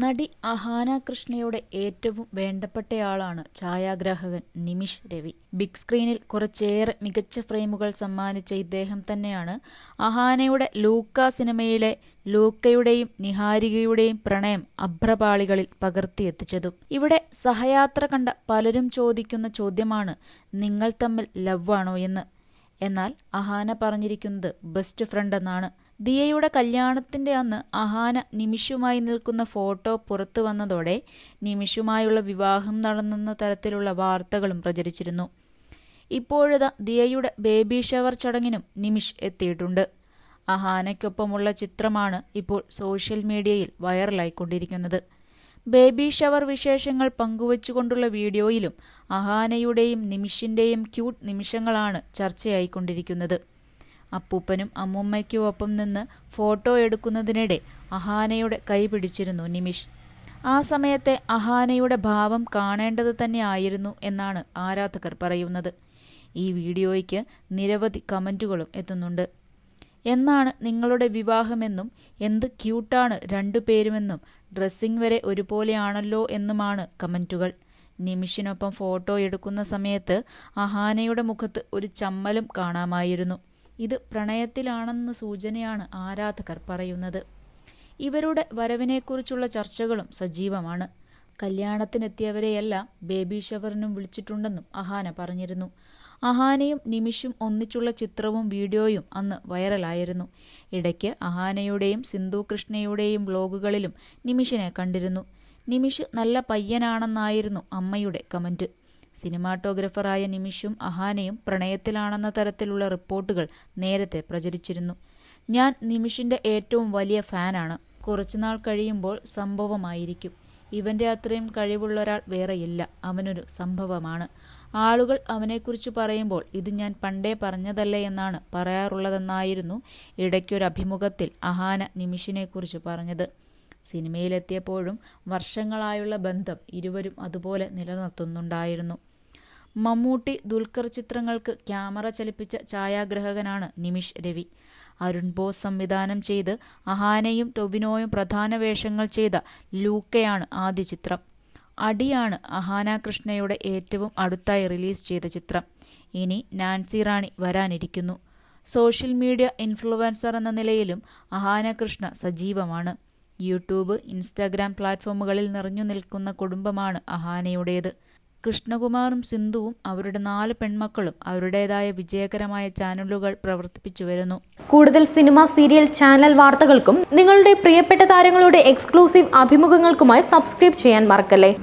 നടി അഹാന കൃഷ്ണയുടെ ഏറ്റവും വേണ്ടപ്പെട്ടയാളാണ് ഛായാഗ്രാഹകൻ നിമിഷ് രവി. ബിഗ് സ്ക്രീനിൽ കുറച്ചേറെ മികച്ച ഫ്രെയിമുകൾ സമ്മാനിച്ച ഇദ്ദേഹം തന്നെയാണ് അഹാനയുടെ ലൂക്ക സിനിമയിലെ ലൂക്കയുടെയും നിഹാരികയുടെയും പ്രണയം അഭ്രപാളികളിൽ പകർത്തിയെത്തിച്ചതും ഇവിടെ സഹയാത്ര കണ്ട പലരും ചോദിക്കുന്ന ചോദ്യമാണ് നിങ്ങൾ തമ്മിൽ ലവ് ആണോ? എന്ന്. എന്നാൽ അഹാന പറഞ്ഞിരിക്കുന്നത് ബെസ്റ്റ് ഫ്രണ്ട് എന്നാണ്. ദിയയുടെ കല്യാണത്തിന്റെ അന്ന് അഹാന നിമിഷുമായി നിൽക്കുന്ന ഫോട്ടോ പുറത്തു വന്നതോടെ നിമിഷുമായുള്ള വിവാഹം നടന്നെന്ന തരത്തിലുള്ള വാർത്തകളും പ്രചരിച്ചിരുന്നു. ഇപ്പോഴത് ദിയയുടെ ബേബി ഷവർ ചടങ്ങിനും നിമിഷ് എത്തിയിട്ടുണ്ട്. അഹാനയ്ക്കൊപ്പമുള്ള ചിത്രമാണ് ഇപ്പോൾ സോഷ്യൽ മീഡിയയിൽ വൈറലായിക്കൊണ്ടിരിക്കുന്നത്. ബേബി ഷവർ വിശേഷങ്ങൾ പങ്കുവച്ചുകൊണ്ടുള്ള വീഡിയോയിലും അഹാനയുടെയും നിമിഷിന്റെയും ക്യൂട്ട് നിമിഷങ്ങളാണ് ചർച്ചയായിക്കൊണ്ടിരിക്കുന്നത്. അപ്പൂപ്പനും അമ്മൂമ്മയ്ക്കുമൊപ്പം നിന്ന് ഫോട്ടോ എടുക്കുന്നതിനിടെ അഹാനയുടെ കൈ പിടിച്ചിരുന്നു നിമിഷ്. ആ സമയത്തെ അഹാനയുടെ ഭാവം കാണേണ്ടത് തന്നെ ആയിരുന്നു എന്നാണ് ആരാധകർ പറയുന്നത്. ഈ വീഡിയോയ്ക്ക് നിരവധി കമന്റുകളും എത്തുന്നുണ്ട്. എന്നാണ് നിങ്ങളുടെ വിവാഹമെന്നും എന്ത് ക്യൂട്ടാണ് രണ്ടുപേരുമെന്നും ഡ്രസ്സിംഗ് വരെ ഒരുപോലെയാണല്ലോ എന്നുമാണ് കമന്റുകൾ. നിമിഷിനൊപ്പം ഫോട്ടോ എടുക്കുന്ന സമയത്ത് അഹാനയുടെ മുഖത്ത് ഒരു ചമ്മലും കാണാമായിരുന്നു. ഇത് പ്രണയത്തിലാണെന്ന സൂചനയാണ് ആരാധകർ പറയുന്നത്. ഇവരുടെ വരവിനെക്കുറിച്ചുള്ള ചർച്ചകളും സജീവമാണ്. കല്യാണത്തിനെത്തിയവരെയെല്ലാം ബേബി ഷവറിനും വിളിച്ചിട്ടുണ്ടെന്നും അഹാന പറഞ്ഞിരുന്നു. അഹാനയും നിമിഷും ഒന്നിച്ചുള്ള ചിത്രവും വീഡിയോയും അന്ന് വൈറലായിരുന്നു. ഇടയ്ക്ക് അഹാനയുടെയും സിന്ധു കൃഷ്ണയുടെയും ബ്ലോഗുകളിലും നിമിഷിനെ കണ്ടിരുന്നു. നിമിഷ് നല്ല പയ്യനാണെന്നായിരുന്നു അമ്മയുടെ കമന്റ്. സിനിമാറ്റോഗ്രഫറായ നിമിഷും അഹാനയും പ്രണയത്തിലാണെന്ന തരത്തിലുള്ള റിപ്പോർട്ടുകൾ നേരത്തെ പ്രചരിച്ചിരുന്നു. ഞാൻ നിമിഷിന്റെ ഏറ്റവും വലിയ ഫാനാണ്. കുറച്ചുനാൾ കഴിയുമ്പോൾ സംഭവമായിരിക്കും. ഇവന്റെ അത്രയും കഴിവുള്ള ഒരാൾ വേറെയില്ല. അവനൊരു സംഭവമാണ്. ആളുകൾ അവനെക്കുറിച്ച് പറയുമ്പോൾ ഇത് ഞാൻ പണ്ടേ പറഞ്ഞതല്ലേ എന്നാണ് പറയാറുള്ളതെന്നായിരുന്നു ഇടയ്ക്കൊരു അഭിമുഖത്തിൽ അഹാന നിമിഷിനെക്കുറിച്ച് പറഞ്ഞത്. സിനിമയിലെത്തിയപ്പോഴും വർഷങ്ങളായുള്ള ബന്ധം ഇരുവരും അതുപോലെ നിലനിർത്തുന്നുണ്ടായിരുന്നു. മമ്മൂട്ടി ദുൽഖർ ചിത്രങ്ങൾക്ക് ക്യാമറ ചലിപ്പിച്ച ഛായാഗ്രഹകനാണ് നിമിഷ് രവി. അരുൺ ബോസ് സംവിധാനം ചെയ്ത് അഹാനയും ടൊവിനോയും പ്രധാന വേഷങ്ങൾ ചെയ്ത ലൂക്കയാണ് ആദ്യ ചിത്രം. അടിയാണ് അഹാന കൃഷ്ണയുടെ ഏറ്റവും അടുത്തായി റിലീസ് ചെയ്ത ചിത്രം. ഇനി നാൻസി റാണി വരാനിരിക്കുന്നു. സോഷ്യൽ മീഡിയ ഇൻഫ്ലുവൻസർ എന്ന നിലയിലും അഹാന കൃഷ്ണ സജീവമാണ്. യൂട്യൂബ് ഇൻസ്റ്റാഗ്രാം പ്ലാറ്റ്ഫോമുകളിൽ നിറഞ്ഞു നിൽക്കുന്ന കുടുംബമാണ് അഹാനയുടേത്. കൃഷ്ണകുമാറും സിന്ധുവും അവരുടെ നാല് പെൺമക്കളും അവരുടേതായ വിജയകരമായ ചാനലുകൾ പ്രവർത്തിപ്പിച്ചു വരുന്നു. കൂടുതൽ സിനിമ സീരിയൽ ചാനൽ വാർത്തകൾക്കും നിങ്ങളുടെ പ്രിയപ്പെട്ട താരങ്ങളുടെ എക്സ്ക്ലൂസീവ് അഭിമുഖങ്ങൾക്കുമായി സബ്സ്ക്രൈബ് ചെയ്യാൻ മറക്കല്ലേ?